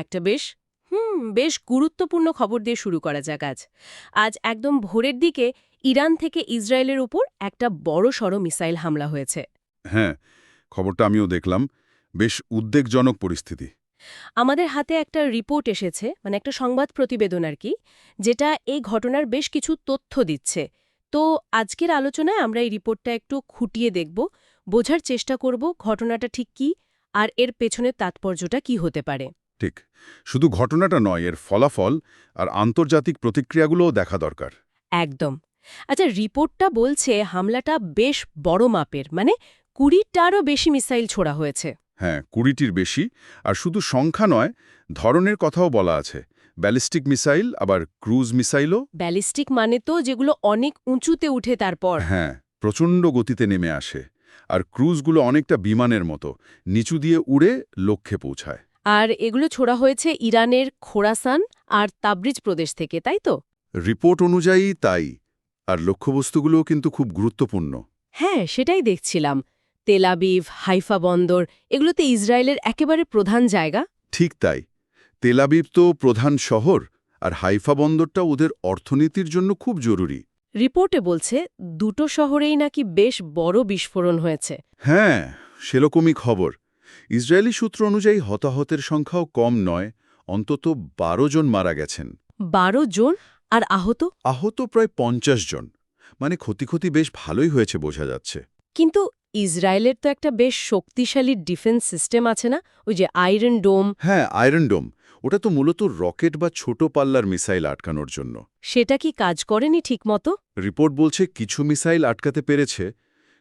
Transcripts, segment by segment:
একটা বেশ হুম বেশ গুরুত্বপূর্ণ খবর দিয়ে শুরু করা যাক আজ। আজ একদম ভোরের দিকে ইরান থেকে ইসরায়েলের উপর একটা বড় সড় মিসাইল হামলা হয়েছে। হ্যাঁ খবরটা আমিও দেখলাম। বেশ উদ্বেগজনক পরিস্থিতি। আমাদের হাতে একটা রিপোর্ট এসেছে মানে একটা সংবাদ প্রতিবেদন আর কি যেটা এই ঘটনার বেশ কিছু তথ্য দিচ্ছে। তো আজকের আলোচনায় আমরা এই রিপোর্টটা একটু খুঁটিয়ে দেখব বোঝার চেষ্টা করব ঘটনাটা ঠিক কি আর এর পেছনের তাৎপর্যটা কি হতে পারে। ঠিক শুধু ঘটনাটা নয় এর ফলাফল আর আন্তর্জাতিক প্রতিক্রিয়াগুলোও দেখা দরকার। একদম। আচ্ছা রিপোর্টটা বলছে হামলাটা বেশ বড় মাপের মানে কুড়িটারও বেশি মিসাইল ছোড়া হয়েছে। হ্যাঁ কুড়িটির বেশি আর শুধু সংখ্যা নয় ধরনের কথাও বলা আছে। ব্যালিস্টিক মিসাইল আবার ক্রুজ মিসাইলও। ব্যালিস্টিক মানে তো যেগুলো অনেক উঁচুতে উঠে তারপর। হ্যাঁ প্রচণ্ড গতিতে নেমে আসে আর ক্রুজগুলো অনেকটা বিমানের মতো নিচু দিয়ে উড়ে লক্ষ্যে পৌঁছায়। আর এগুলো ছোড়া হয়েছে ইরানের খোরাসান আর তাবরিজ প্রদেশ থেকে তাই তো? রিপোর্ট অনুযায়ী তাই আর লক্ষ্যবস্তুগুলোও কিন্তু খুব গুরুত্বপূর্ণ। হ্যাঁ সেটাই দেখছিলাম। তেলাবিভ হাইফা বন্দর এগুলোতে ইসরায়েলের একেবারে প্রধান জায়গা? ঠিক তাই। তেলাবিব তো প্রধান শহর আর হাইফা বন্দরটা ওদের অর্থনীতির জন্য খুব জরুরি। রিপোর্টে বলছে দুটো শহরেই নাকি বেশ বড় বিস্ফোরণ হয়েছে। হ্যাঁ সেরকমই খবর। ইসরায়েলি সূত্র অনুযায়ী হতাহতের সংখ্যাও কম নয় অন্তত বারো জন মারা গেছেন। বারো জন? আর আহত? আহত প্রায় পঞ্চাশ জন। মানে ক্ষতি ক্ষতি বেশ ভালোই হয়েছে বোঝা যাচ্ছে। কিন্তু ইসরায়েলের তো একটা বেশ শক্তিশালী ডিফেন্স সিস্টেম আছে না? ওই যে আয়রন ডোম। হ্যাঁ আয়রন ডোম। ওটা তো মূলত রকেট বা ছোট পাল্লার মিসাইল আটকানোর জন্য। সেটা কি কাজ করেনি ঠিকমতো? রিপোর্ট বলছে কিছু মিসাইল আটকাতে পেরেছে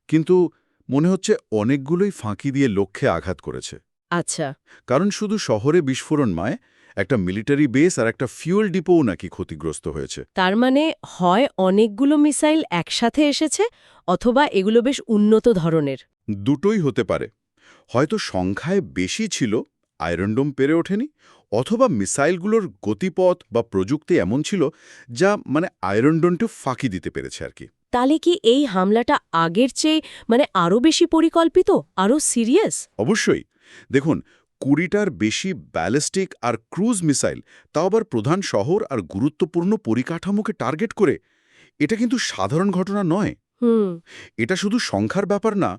কিন্তু মনে হচ্ছে অনেকগুলোই ফাঁকি দিয়ে লক্ষ্যে আঘাত করেছে। আচ্ছা। কারণ শুধু শহরে বিস্ফোরণ নয় একটা মিলিটারি বেস আর একটা ফিউল ডিপোও নাকি ক্ষতিগ্রস্ত হয়েছে। তার মানে হয় অনেকগুলো মিসাইল একসাথে এসেছে অথবা এগুলো বেশ উন্নত ধরনের। দুটোই হতে পারে। হয়তো সংখ্যায় বেশি ছিল আয়রনডোম পেরে ওঠেনি অথবা মিসাইলগুলোর গতিপথ বা প্রযুক্তি এমন ছিল যা মানে আয়রনডোমকে ফাঁকি দিতে পেরেছে আর কি। তাহলে কি এই হামলাটা আগের চেয়ে মানে আরও বেশি পরিকল্পিত? আরও সিরিয়াস? অবশ্যই। দেখুন কুড়িটার বেশি ব্যালিস্টিক আর ক্রুজ মিসাইল তাও আবার প্রধান শহর আর গুরুত্বপূর্ণ পরিকাঠামোকে টার্গেট করে এটা কিন্তু সাধারণ ঘটনা নয়। এটা শুধু সংখ্যার ব্যাপার না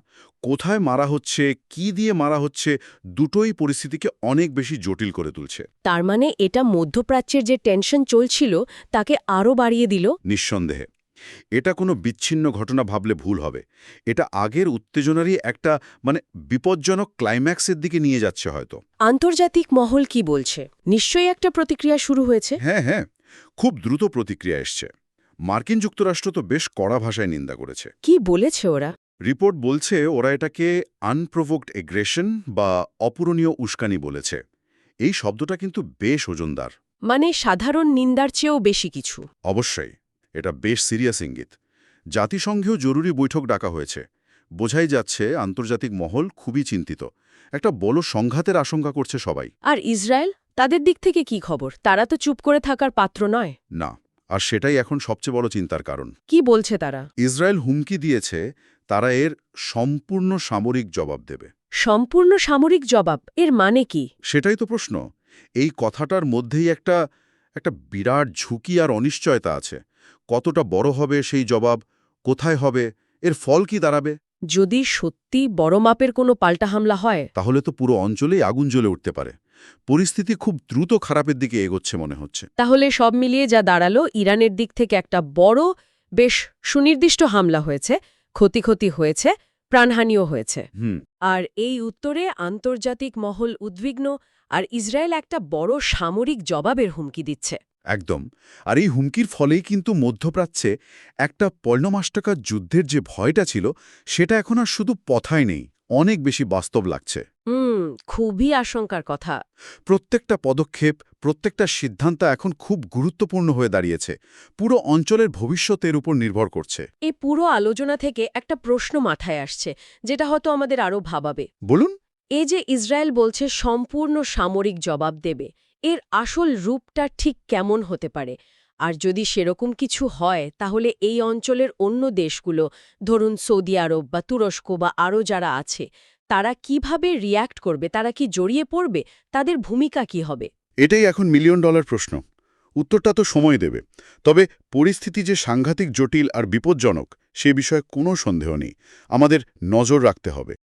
কোথায় মারা হচ্ছে কি দিয়ে মারা হচ্ছে দুটোই পরিস্থিতিকে অনেক বেশি জটিল করে তুলছে। তার মানে এটা মধ্যপ্রাচ্যের যে টেনশন চলছিল তাকে আরও বাড়িয়ে দিল? নিঃসন্দেহে। এটা কোনো বিচ্ছিন্ন ঘটনা ভাবলে ভুল হবে। এটা আগের উত্তেজনারই একটা মানে বিপজ্জনক ক্লাইম্যাক্সের দিকে নিয়ে যাচ্ছে হয়তো। আন্তর্জাতিক মহল কি বলছে? নিশ্চয়ই একটা প্রতিক্রিয়া শুরু হয়েছে? হ্যাঁ হ্যাঁ। খুব দ্রুত প্রতিক্রিয়া এসছে। মার্কিন যুক্তরাষ্ট্র তো বেশ কড়া ভাষায় নিন্দা করেছে। কি বলেছে ওরা? রিপোর্ট বলছে ওরা এটাকে আনপ্রোভোকড এগ্রেশন বা অপূরণীয় উস্কানি বলেছে। এই শব্দটা কিন্তু বেশ ওজনদার। মানে সাধারণ নিন্দার চেয়েও বেশি কিছু। অবশ্যই। এটা বেশ সিরিয়াস ইঙ্গিত। জাতিসংঘেও জরুরি বৈঠক ডাকা হয়েছে। বোঝাই যাচ্ছে আন্তর্জাতিক মহল খুবই চিন্তিত। একটা বড় সংঘাতের আশঙ্কা করছে সবাই। আর ইসরায়েল? তাদের দিক থেকে কি খবর? তারা তো চুপ করে থাকার পাত্র নয়। না আর সেটাই এখন সবচেয়ে বড় চিন্তার কারণ। কি বলছে তারা? ইসরায়েল হুমকি দিয়েছে তারা এর সম্পূর্ণ সামরিক জবাব দেবে। সম্পূর্ণ সামরিক জবাব? এর মানে কি? সেটাই তো প্রশ্ন। এই কথাটার মধ্যেই একটা একটা বিরাট ঝুঁকি আর অনিশ্চয়তা আছে। কতটা বড় হবে সেই জবাব কোথায় হবে এর ফল কি দাঁড়াবে? যদি সত্যি বড় মাপের কোনো পাল্টা হামলা হয়? তাহলে তো পুরো অঞ্চলেই আগুন জ্বলে উঠতে পারে। পরিস্থিতি খুব দ্রুত খারাপের দিকে এগোচ্ছে মনে হচ্ছে। তাহলে সব মিলিয়ে যা দাঁড়াল ইরানের দিক থেকে একটা বড় বেশ সুনির্দিষ্ট হামলা হয়েছে ক্ষতি ক্ষতি হয়েছে প্রাণহানিও হয়েছে। আর এই উত্তরে আন্তর্জাতিক মহল উদ্বিগ্ন আর ইসরায়েল একটা বড় সামরিক জবাবের হুমকি দিচ্ছে। একদম। আর এই হুমকির ফলেই কিন্তু মধ্যপ্রাচ্যে একটা পর্ণমাষ্টকার যুদ্ধের যে ভয়টা ছিল সেটা এখন আর শুধু পথায় নেই অনেক বেশি বাস্তব লাগছে। হুম খুবই আশঙ্কার কথা। প্রত্যেকটা পদক্ষেপ প্রত্যেকটা সিদ্ধান্ত এখন খুব গুরুত্বপূর্ণ হয়ে দাঁড়িয়েছে পুরো অঞ্চলের ভবিষ্যতের উপর নির্ভর করছে। এই পুরো আলোচনা থেকে একটা প্রশ্ন মাথায় আসছে যেটা হয়তো আমাদের আরও ভাবাবে। বলুন? এই যে ইসরায়েল বলছে সম্পূর্ণ সামরিক জবাব দেবে এর আসল রূপটা ঠিক কেমন হতে পারে? আর যদি সেরকম কিছু হয়, তাহলে এই অঞ্চলের অন্য দেশগুলো, ধরুন সৌদি আরব বা তুরস্ক বা আরও যারা আছে, তারা কীভাবে রিয়্যাক্ট করবে? তারা কি জড়িয়ে পড়বে? তাদের ভূমিকা কি হবে? এটাই এখন মিলিয়ন ডলার প্রশ্ন। উত্তরটা তো সময় দেবে। তবে পরিস্থিতি যে সাংঘাতিক জটিল আর বিপজ্জনক, সে বিষয়ে কোনো সন্দেহ নেই। আমাদের নজর রাখতে হবে।